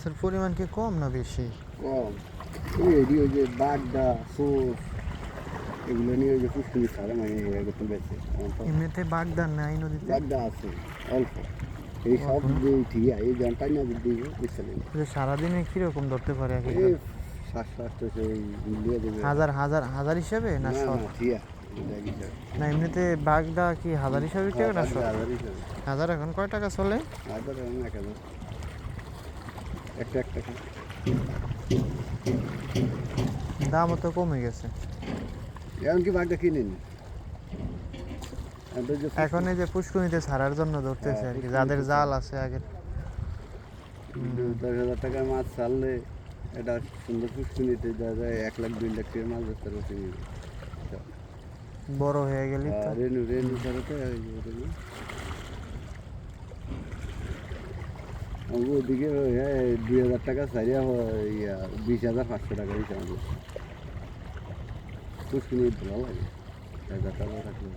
মাছের পরিমাণ কি কম না বেশি? কম। ওই যে বাগদা সোস এগুলো নিয়ে ওই যে পুষ্করি সারা মানে এরকম বেশি এমনিতে বাগদার নাই নদীতে? বাগদা আছে অল্প। এই সব যে ঠিয়া এই জনটাই না দিদি বুঝতে সারাদিনে কীরকম ধরতে পারে এই সেই হাজার হাজার হাজার হিসাবে না না শত না এমনিতে বাগদা কি হাজার হিসাবে বিক্রি করে না হাজার এখন কয় টাকা চলে? হাজার এমন এক হাজার। একটা একটা। দামও তো কমে গেছে। এখন কি বাগদা কিনে নি এখন এই যে পুষ্করিতে ছাড়ার জন্য ধরতেছে আর কি হ্যাঁ, যাদের জাল আছে আগের। দশ হাজার টাকার মাছ ছাড়লে এটা সুন্দর পুষ্করিতে দেওয়া যায় এক লাখ দুই লাখ টাকার মাছ ধরতে তুমি বড় হয়ে গেলে আর রেনু রেনু ছাড়া তো এই যে রেনু। আমাকে ওদিকে দুই হাজার টাকা ছাড়িয়া ইয়া, বিশ হাজার পাঁচশো টাকা দিচ্ছে আমাদের পুষ্করি ভালো লাগে। হাজার টাকা থাকলে